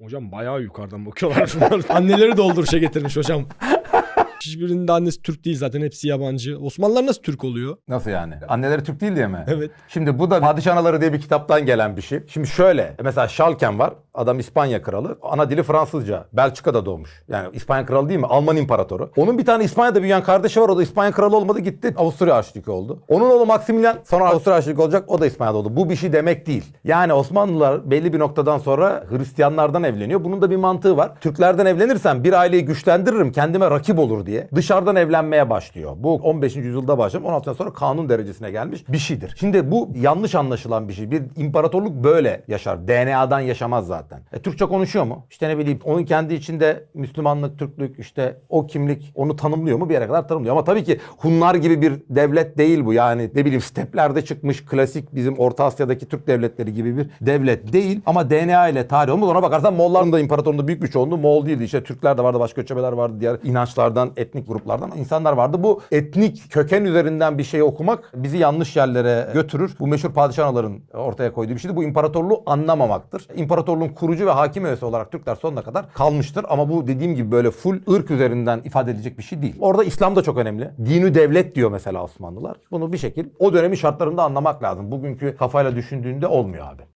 Hocam bayağı yukarıdan bakıyorlar şunlar. Anneleri dolduruşa getirmiş hocam. Hiçbirinin de annesi Türk değil zaten hepsi yabancı. Osmanlılar nasıl Türk oluyor? Nasıl yani? Anneleri Türk değil diye mi? Evet. Şimdi bu da Padişah Anaları diye bir kitaptan gelen bir şey. Şimdi şöyle mesela Şalken var. Adam İspanya kralı. Ana dili Fransızca. Belçika'da doğmuş. Yani İspanya kralı değil mi? Alman imparatoru. Onun bir tane İspanya'da büyüyen kardeşi var. O da İspanya kralı olmadı gitti. Avusturya Arşidükü oldu. Onun oğlu Maximilian sonra Avusturya Arşidükü olacak. O da İspanya'da oldu. Bu bir şey demek değil. Yani Osmanlılar belli bir noktadan sonra Hristiyanlardan evleniyor. Bunun da bir mantığı var. Türklerden evlenirsem bir aileyi güçlendiririm. Kendime rakip olur diye. Dışarıdan evlenmeye başlıyor. Bu 15. yüzyılda başlamış. 16'dan sonra kanun derecesine gelmiş bir şeydir. Şimdi bu yanlış anlaşılan bir şey. Bir imparatorluk böyle yaşar. DNA'dan yaşamaz zaten. E, Türkçe konuşuyor mu? İşte ne bileyim onun kendi içinde Müslümanlık, Türklük işte o kimlik onu tanımlıyor mu? Bir yere kadar tanımlıyor. Ama tabii ki Hunlar gibi bir devlet değil bu. Yani ne bileyim steplerde çıkmış klasik bizim Orta Asya'daki Türk devletleri gibi bir devlet değil. Ama DNA ile tarih olmaz. Ona bakarsan Moğolların da imparatorluğunda büyük bir çoğunluğu Moğol değildi. İşte Türkler de vardı, başka göçebeler vardı, diğer inançlardan, etnik gruplardan insanlar vardı. Bu etnik köken üzerinden bir şey okumak bizi yanlış yerlere götürür. Bu meşhur padişahların ortaya koyduğu bir şeydi. Bu imparatorluğu anlamamaktır. İmparatorluğun kurucu ve hakim üyesi olarak Türkler sonuna kadar kalmıştır. Ama bu dediğim gibi böyle full ırk üzerinden ifade edilecek bir şey değil. Orada İslam da çok önemli. Dini devlet diyor mesela Osmanlılar. Bunu bir şekil o dönemin şartlarında anlamak lazım. Bugünkü kafayla düşündüğünde olmuyor abi.